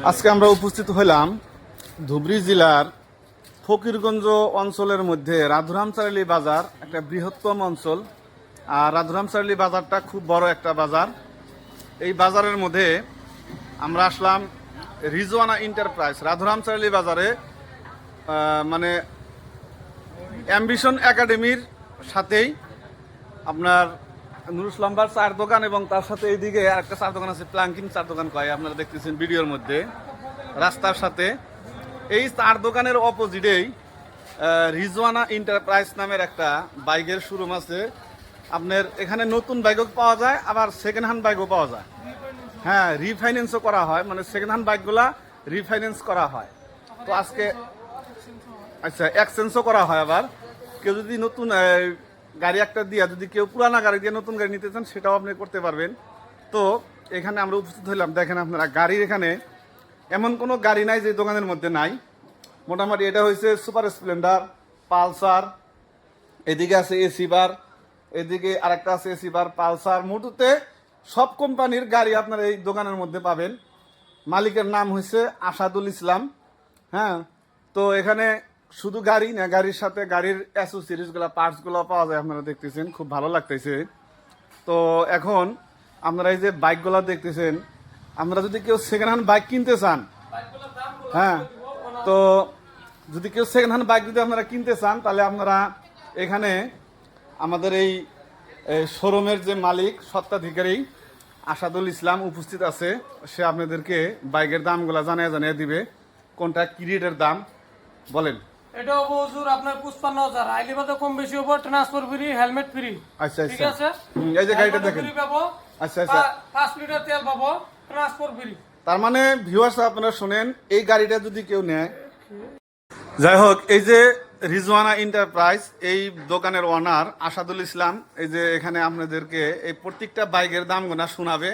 আজকে আমরা উপস্থিত হইলাম ধুবড়ী জেলার ফকিরগঞ্জ অঞ্চলের মধ্যে রাধুরামচারালি বাজার, একটা বৃহত্তম অঞ্চল। আর রাধুরামচারালি বাজারটা খুব বড় একটা বাজার। এই বাজারের মধ্যে আমরা আসলাম রিজওয়ানা এন্টারপ্রাইজ, রাধুরামচারালি বাজারে মানে অ্যাম্বিশন একাডেমির সাথেই আপনার নুরুসলাম্বার চার দোকান এবং তার সাথে এইদিকে আরেকটা চার দোকান আছে, প্লাঙ্কিং চার দোকান কয়, আপনারা দেখতেছেন ভিডিওর মধ্যে, রাস্তার সাথে। এই চার দোকানের অপোজিটেই রিজওয়ানা এন্টারপ্রাইজ নামের একটা বাইকের শোরুম আছে। আপনার এখানে নতুন বাইকও পাওয়া যায়, আবার সেকেন্ড হ্যান্ড বাইকও পাওয়া যায়। হ্যাঁ রিফাইন্যান্সও করা হয় মানে সেকেন্ড হ্যান্ড বাইকগুলা রিফাইন্যান্স করা হয়। তো আজকে আচ্ছা এক্সচেঞ্জও করা হয় আবার। কেউ যদি নতুন গাড়ি একটা দিয়া যদি কেউ পুরানা গাড়ি দিয়ে নতুন গাড়ি নিতে চান, সেটাও আপনি করতে পারবেন। তো এখানে আমরা উপস্থিত হইলাম, দেখেন আপনারা, গাড়ির এখানে এমন কোনো গাড়ি নাই যে দোকানের মধ্যে নাই। মোটামুটি এটা হয়েছে সুপার স্প্লেন্ডার, পালসার, এদিকে আছে এসি বার, এদিকে আরেকটা আছে এসি বার, পালসার। মোটুতে সব কোম্পানির গাড়ি আপনারা এই দোকানের মধ্যে পাবেন। মালিকের নাম হয়েছে আসাদুল ইসলাম হ্যাঁ? তো এখানে শুধু গাড়ি না, গাড়ির সাথে গাড়ির অ্যাসোসিরিজগুলো পার্টসগুলো পাওয়া যায় আপনারা দেখতেছেন, খুব ভালো লাগতেছে। তো এখন আপনারা এই যে বাইকগুলো দেখতেছেন, আমরা যদি কেউ সেকেন্ড হ্যান্ড বাইক কিনতে চান হ্যাঁ তো যদি কেউ সেকেন্ড হ্যান্ড বাইক যদি আপনারা কিনতে চান, তাহলে আপনারা এখানে আমাদের এই শোরুমের যে মালিক সত্ত্বাধিকারী আসাদুল ইসলাম উপস্থিত আছে। সে আপনাদেরকে বাইকের দামগুলো জানিয়ে জানিয়ে দিবে, কোনটা কি দাম, বলেন। এটা হব হুজুর আপনার পুষ্পান্ন হাজার। আইলিবাদে কম বেশি হব ট্রান্সফার ফ্রি হেলমেট ফ্রি আচ্ছা ঠিক আছে? এই যে গাড়িটা দেখেন। ফ্রি পাবো। আচ্ছা আচ্ছা। পা- পাঁচ লিটার তেল পাবো ট্রান্সফার ফ্রি তার মানে ভিউয়ার্স আপনারা শুনেন এই গাড়িটা যদি কেউ নেয়। যাই হোক এই যে রিজওয়ানা এন্টারপ্রাইজ এই দোকানের ওনার আসাদুল ইসলাম এই যে এখানে আপনাদেরকে এই প্রত্যেকটা বাইকের দাম গোনা শোনাবে।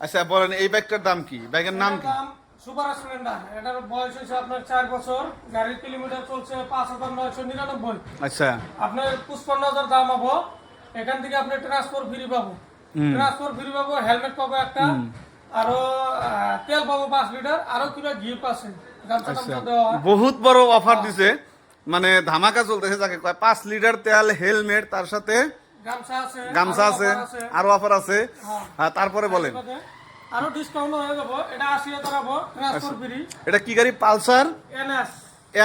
আচ্ছা বলেন এই বাইকটার দাম কি? বাইকের নাম কি? দাম সুপার স্প্লেন্ডার এটার বয়স হয়েছে আপনার চার বছর গাড়ির কিলোমিটার চলছে পাঁচ হাজার নয়শো নিরানব্বই। আচ্ছা। আপনার পুষ্পান্ন হাজার দাম পাবো এখান থেকে আপনি ট্রান্সফার ফ্রি পাবো। ট্রান্সফার ফ্রি পাবো হেলমেট পাবো একটা আরও তেল পাবো পাঁচ লিটার আরও কিলো গিফট আছে। হয়। বহুত বড় অফার দিছে। মানে ধামাকা চলতেছে যাকে কয় পাঁচ লিটার তেল হেলমেট তার সাথে গামছা আছে গামছা আরও আছে আরও অফার আছে। হ্যাঁ। তারপরে বলেন। আরও ডিসকাউন্ট হয়ে যাব। এটা আশি হাজার হব ট্রান্সফার ফ্রি এটা কি গাড়ি? Pulsar? NS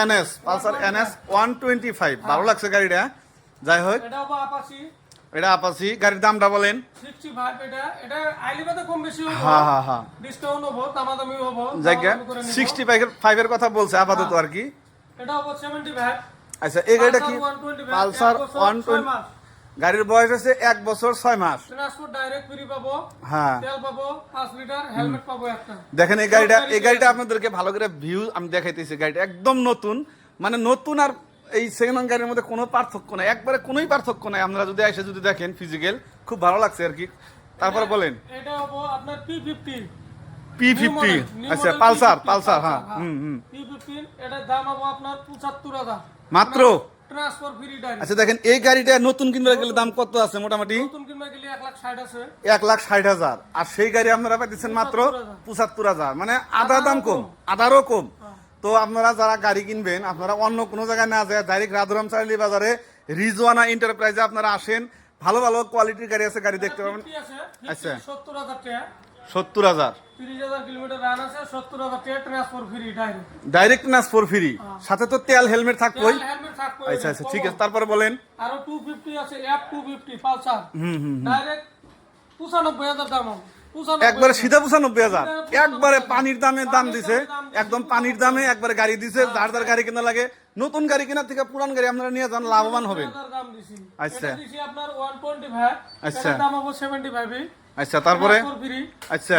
NS Pulsar NS one twenty five ভালো লাগছে গাড়িটা যাই হোক। এটা হব আপাসি এটা আপাসি গাড়ির দামটা বলেন। সিক্সটি ফাইভ এটা। এটা আইলিবাতে কম বেশি হব। হ্যাঁ হ্যাঁ হ্যাঁ। ডিসকাউন্ট হব দামাদামি হব। জায়গা দামাদামি করে নিবো। সিক্সটি ফাইভের কথা বলছে আপাতত আর কি। এটা হব সেভেন্টি ফাইভ আচ্ছা এই গাড়িটা কি? পালসার ওয়ান টোয়েন্টি মাস। গাড়ির বয়স আছে এক বছর ছয় মাস। হ্যাঁ। দেখেন এই গাড়িটা এই গাড়িটা আপনাদেরকে ভালো করে ভিউ আমি দেখাইতেছি। গাড়িটা একদম নতুন মানে নতুন আর এই সেকেন্ড হ্যান্ড গাড়ির মধ্যে কোনো পার্থক্য নাই। একবারে কোনোই পার্থক্য নাই। আপনারা যদি এসে যদি দেখেন ফিজিক্যাল খুব ভালো লাগছে আর কি। তারপরে বলেন। এটা হব আপনার পি ফিফটি পি ফিফটি আচ্ছা পালসার পালসার হ্যাঁ হুম হুম। পি ফিফটিন এটার দাম হব আপনার পঁচাত্তর হাজার। মাত্র? ট্রান্সফার ফ্রি ডাইরেক্ট আচ্ছা দেখেন এই গাড়িটা নতুন কিনতে গেলে দাম কত আছে মোটামুটি? নতুন কিনবে গেলে এক লাখ ষাট আছে। লাখ হাজার। আর সেই গাড়ি আপনারা পাইতেছেন মাত্র পঁচাত্তর হাজার। মানে আধা দাম কম। আধারও কম। তো আপনারা যারা গাড়ি কিনবেন আপনারা অন্য কোনো জায়গায় না যায় ডাইরেক্ট রাধুরাম চার্লি বাজারে রিজওয়ানা এন্টারপ্রাইজে আপনারা আসেন। ভালো ভালো কোয়ালিটির গাড়ি আছে গাড়ি দেখতে পাবেন আচ্ছা। সত্তর হাজার টাকা। সত্তর হাজার। টাকা ট্রান্সফার ফ্রি ডাইরেক্ট ডাইরেক্ট সাথে তো তেল হেলমেট থাকবোই। আচ্ছা আচ্ছা ঠিক আছে তারপরে বলেন। আরও টু ফিফটি আছে F two fifty Pulsar direct পঁচানব্বই হাজার দাম হবে। পঁচানব্বই একবারে। সিধা পঁচানব্বই হাজার। একবারে পানির দামে দাম দিছে। একদম পানির দামে একবারে গাড়ি দিছে। যার যার গাড়ি কেনা লাগে। নতুন গাড়ি কেনার থেকে পুরান গাড়ি আপনারা নিয়ে যান লাভবান হবেন। দিছি। আচ্ছা। এটা দিছি আপনার 125 আচ্ছা। এটার দাম হবে 75 -ই। আচ্ছা তারপরে? আচ্ছা।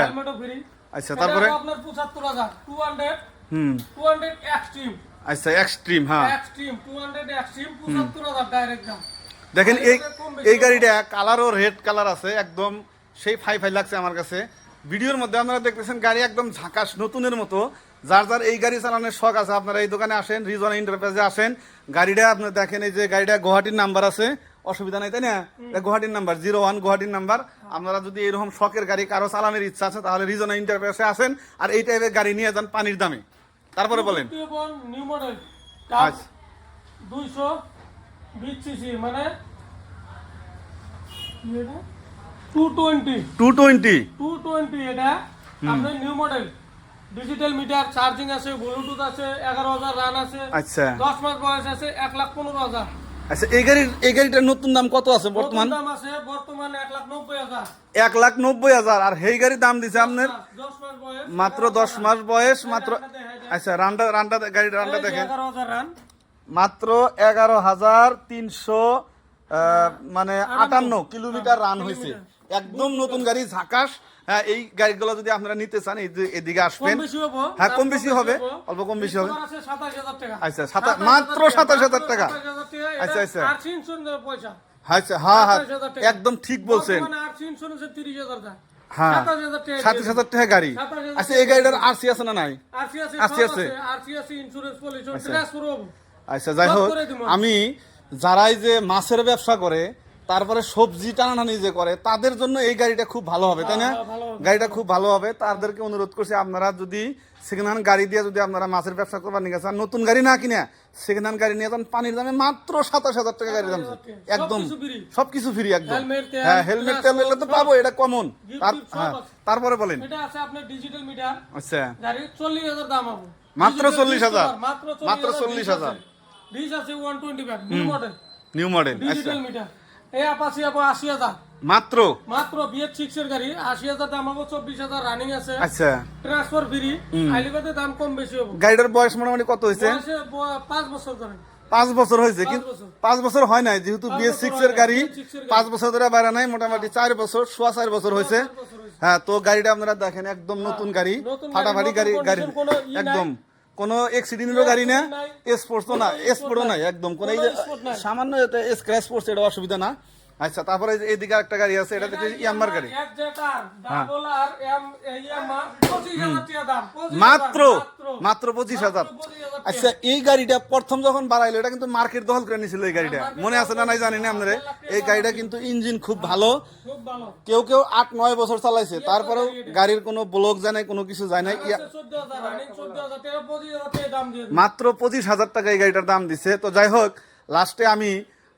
আচ্ছা, তারপরে? হবে আপনার 75,000, 200, হুম। 200 extreme, আচ্ছা এক্সট্রিম হ্যাঁ। Extreme, 200 extreme, 75,000 direct দাম। দেখেন এই এই গাড়িটা কালারও রেড কালার আছে একদম সেই ফাই ফাই লাগছে আমার কাছে। ভিডিওর মধ্যে আপনারা দেখতেছেন গাড়ি একদম ঝাঁকাস নতুনের মতো। যার যার এই গাড়ি চালানোর শখ আছে আপনারা এই দোকানে আসেন রিজন এন্টারপ্রাইজে আসেন। গাড়িটা আপনার দেখেন এই যে গাড়িটা গুয়াহাটির নাম্বার আছে। অসুবিধা নাই তাই না? গুয়াহাটির নাম্বার জিরো ওয়ান গুয়াহাটির নাম্বার আপনারা যদি এরকম শখের গাড়ি কারও চালানোর ইচ্ছা আছে তাহলে রিজনা ইন্টারপ্রেসে আসেন আর এই টাইপের গাড়ি নিয়ে যান পানির দামে। তারপরে বলেন। নিউ মডেল আচ্ছা। দুইশো বিশ মানে two twenty two twenty two twenty এটা। আপনার new model digital meter charging আছে ব্লুটুথ আছে এগারো হাজার রান আছে। আচ্ছা। দশ মাস বয়স আছে এক লাখ পনেরো হাজার। আচ্ছা এই গাড়ির এই গাড়িটার নতুন দাম কত আছে বর্তমান? দাম বর্তমান আর এই গাড়ির দাম দিছে আপনার? দশ মাস বয়স। মাত্র দশ মাস বয়স মাত্র আচ্ছা রান্ডা রান্ডা গাড়ির রান্ডা দেখেন। এগারো হাজার রান মাত্র এগারো হাজার তিনশো মানে আটান্ন। কিলোমিটার রান হয়েছে একদম নতুন গাড়ি ঝাকাস হ্যাঁ এই গাড়িগুলো যদি আপনারা নিতে চান এদিকে আসবেন। হ্যাঁ, কম বেশি হবে, অল্প কম বেশি হবে। ডিসকাউন্ট আছে সাতাশ হাজার টাকা। আচ্ছা, সাতা- মাত্র 27,000 টাকা। আচ্ছা, আচ্ছা। আচ্ছা। আচ্ছা আচ্ছা হ্যাঁ হ্যাঁ একদম ঠিক বলছেন। হ্যাঁ সাতাশ হাজার টাকা গাড়ি। আচ্ছা এই গাড়িটার আরসি আছে না নাই? আরসি আছে হব। আচ্ছা যাই হোক আমি যারাই যে মাছের ব্যবসা করে তারপরে সবজি টানাটানি যে করে তাদের জন্য এই গাড়িটা খুব ভালো হবে তাই না? হ্যাঁ। গাড়িটা খুব ভালো হবে। তাদেরকে অনুরোধ করছি আপনারা যদি সেকেন্ড হ্যান্ড গাড়ি দিয়ে যদি আপনারা মাছের ব্যবসা করবার নিয়ে গেছেন নতুন গাড়ি না কিনে সেকেন্ড হ্যান্ড গাড়ি নিয়ে যান পানির দামে মাত্র সাতাশ হাজার টাকা গাড়ির দাম। একদম। সবকিছু free। সবকিছু ফ্রি একদম। হ্যাঁ হেলমেট তেল এগুলো তো সব- পাবো এটা কমন তার হ্যাঁ তারপরে বলেন। আচ্ছা। মাত্র চল্লিশ হাজার মাত্র চল্লিশ 40,000 discover, মাত্র মাত্র 40,000 40,000 ডিস আছে। One twenty five new model new model আচ্ছা। এই আপাসি আপা আশি হাজার। মাত্র? মাত্র বিএফ সিক্স এর গাড়ি। আশি হাজার দাম হবে চব্বিশ হাজার রানিং আছে। আচ্ছা। ট্রান্সফার ফ্রি আইলিবাতে দাম কম বেশি হবে। গাড়িটার বয়স মোটামুটি কত হয়েছে পাঁচ বছর ধরে। পাঁচ বছর হয়েছে কিন্তু পাঁচ বছর হয় নাই যেহেতু পাঁচ বিএস বছর সিক্স এর গাড়ি BS6 এর গাড়ি। পাঁচ বছর ধরে বাইরে নাই মোটামুটি চার বছর সোয়া চার বছর হয়েছে হ্যাঁ তো গাড়িটা আপনারা দেখেন একদম নতুন গাড়ি ফাটাফাটি গাড়ি গাড়ি। একদম। কোনো এক্সিডেন্টেরও গাড়ি না স্পোর্টস স্পোর্টসও না স্পোর্টও নাই। একদম কোনো এই যে। সামান্য স্ক্র্যাচ পড়ছে এটা অসুবিধা না আচ্ছা তারপরে এইদিকে একটা গাড়ি আছে এটা দেখছি ইয়াম্মার গাড়ি দাম মাত্র মাত্র পঁচিশ হাজার 25,000 টাকা। আচ্ছা এই গাড়িটা প্রথম যখন বাড়াইলো এটা কিন্তু মার্কেট দখল করে নিয়েছিল এই গাড়িটা। মনে আছে না নাই জানি না আপনারা? এই গাড়িটা কিন্তু ইঞ্জিন খুব ভালো। কেউ কেউ আট নয় বছর চালাইছে। তারপরেও গাড়ির কোনো ব্লক যায় নাই কোনো কিছু যায় নাই। মাত্র পঁচিশ হাজার টাকা এই গাড়িটার দাম দিছে। তো যাই হোক লাস্টে আমি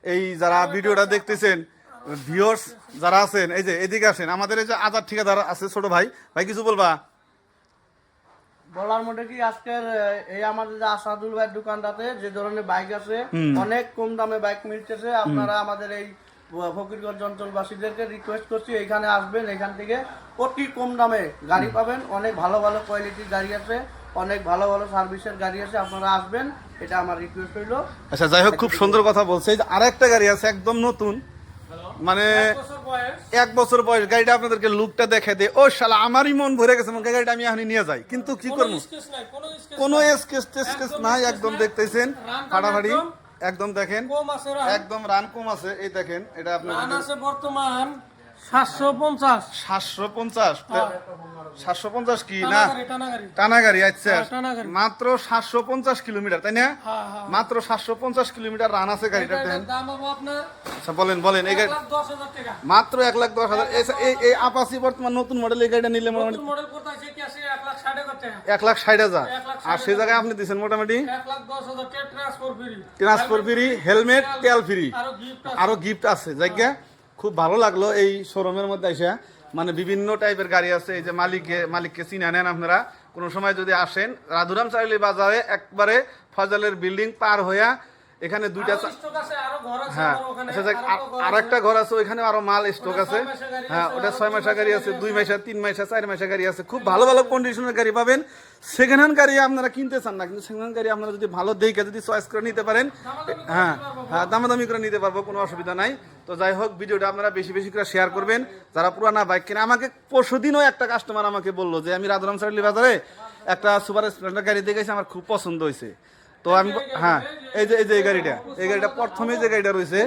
এই যারা ভিডিওটা দেখতেছেন ভিওর্স যারা আছেন এই যে এদিকে আসেন। আমাদের এই যে আজাদ ঠিকাদার আছে ছোট ভাই। ভাই কিছু বলবা? বলার মধ্যে কি আজকের এই আমাদের যে আসাদুল ভাইয়ের দোকানটাতে যে ধরনের বাইক আছে অনেক কম দামে বাইক মিলতেছে। আপনারা আমাদের এই ফকিরগঞ্জ অঞ্চলবাসীদেরকে রিকোয়েস্ট করছি এখানে আসবেন এখান থেকে অতি কম দামে গাড়ি পাবেন। অনেক ভালো ভালো কোয়ালিটির গাড়ি আছে অনেক ভালো ভালো সার্ভিসের গাড়ি আছে আপনারা আসবেন এটা আমার রিকোয়েস্ট হইল। আচ্ছা যাই হোক খুব সুন্দর কথা বলছে। আরেকটা গাড়ি আছে একদম নতুন। মানে এক বছর বয়স। গাড়িটা আপনাদেরকে লুকটা দেখে দে ও শালা আমারই মন ভরে গেছে মনে গাড়িটা আমি এখনই নিয়ে যাই। কিন্তু কি করব? কোনো স্কেচ নাই। একদম দেখতেছেন ফাটাফাটি একদম- দেখেন একদম রান কম আছে এই দেখেন এটা আপনার বর্তমান সাতশো পঞ্চাশ। সাতশো পঞ্চাশ। সাতশো পঞ্চাশ কি? না? টানা গাড়ি আচ্ছা। হ্যাঁ। মাত্র সাতশো পঞ্চাশ কিলোমিটার তাই না? হ্যাঁ হ্যাঁ। মাত্র সাতশো পঞ্চাশ কিলোমিটার রান আছে গাড়িটার আচ্ছা বলেন বলেন এই গাড়ি মাত্র এক লাখ দশ হাজার। এই- আপাসি বর্তমান নতুন মডেল এই গাড়িটা নিলে মোটামুটি এক লাখ ষাট হাজার আর সেই জায়গায় আপনি দিচ্ছেন মোটামুটি? Transport free transfer free helmet তেল ফ্রি আরও গিফট আছে। জায়গা খুব ভালো লাগল এই শোরুমের মধ্যে এসে বিভিন্ন টাইপের গাড়ি আছে এই যে মালিককে মালিককে চিনে নেন আপনারা কোনো সময় যদি আসেন রাধুরাম চাইলি বাজারে একবারে ফজলের বিল্ডিং পার হইয়া এখানে দুইটা আছে আরও হ্যাঁ আচ্ছা আরও আর- ঘর আছে। একটা ঘর আছে ওইখানে আরও মাল স্টক আছে হ্যাঁ ওটা ছয় মাসের গাড়ি আছে। দুই মাসের তিন মাসের চার মাসের গাড়ি আছে খুব ভালো ভালো কন্ডিশনের গাড়ি পাবেন সেকেন্ড হ্যান্ড গাড়ি আপনারা কিনতে চান না কিন্তু সেকেন্ড হ্যান্ড গাড়ি আপনারা যদি ভালো দেখে যদি চয়েস করে নিতে পারেন হ্যাঁ। হ্যাঁ দামাদামি করে নিতে পারব কোনো অসুবিধা নাই তো যাই হোক, ভিডিওটা আপনারা বেশি বেশি করে শেয়ার করবেন। যারা পুরানা বাইক কিনে, আমাকে পরশু দিনও একটা কাস্টমার আমাকে বলল যে, আমি রাধারাম সার্লি বাজারে একটা সুপার স্প্লেন্ডার গাড়ি দেখেছি, আমার খুব পছন্দ হয়েছে। তো আমি হ্যাঁ এই যে এই যে এই গাড়িটা এই গাড়িটা প্রথমে যে গাড়িটা রয়েছে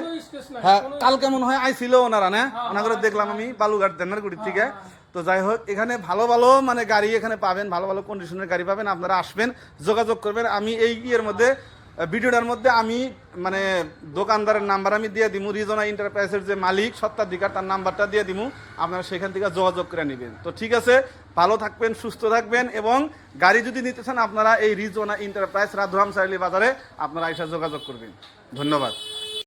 হ্যাঁ কালকে মনে হয় আইছিল ওনারা, না? ওনাগুলো দেখলাম আমি বালুঘাট দেনারগুড়ির থেকে তো যাই হোক, এখানে ভালো ভালো মানে গাড়ি এখানে পাবেন, ভালো ভালো কন্ডিশনের গাড়ি পাবেন, আপনারা আসবেন, যোগাযোগ করবেন। আমি এই ইয়ের মধ্যে ভিডিওটার মধ্যে আমি মানে দোকানদারের নাম্বার আমি দিয়ে দিমু, রিজনা এন্টারপ্রাইজের যে মালিক সত্ত্বাধিকার তার নাম্বারটা দিয়ে দিমু, আপনারা সেখান থেকে যোগাযোগ করে নেবেন। তো ঠিক আছে, ভালো থাকবেন, সুস্থ থাকবেন, এবং গাড়ি যদি নিতে চান, আপনারা এই রিজনা এন্টারপ্রাইজ রাধুরাম সাইলি বাজারে আপনারা এসে যোগাযোগ করবেন। ধন্যবাদ।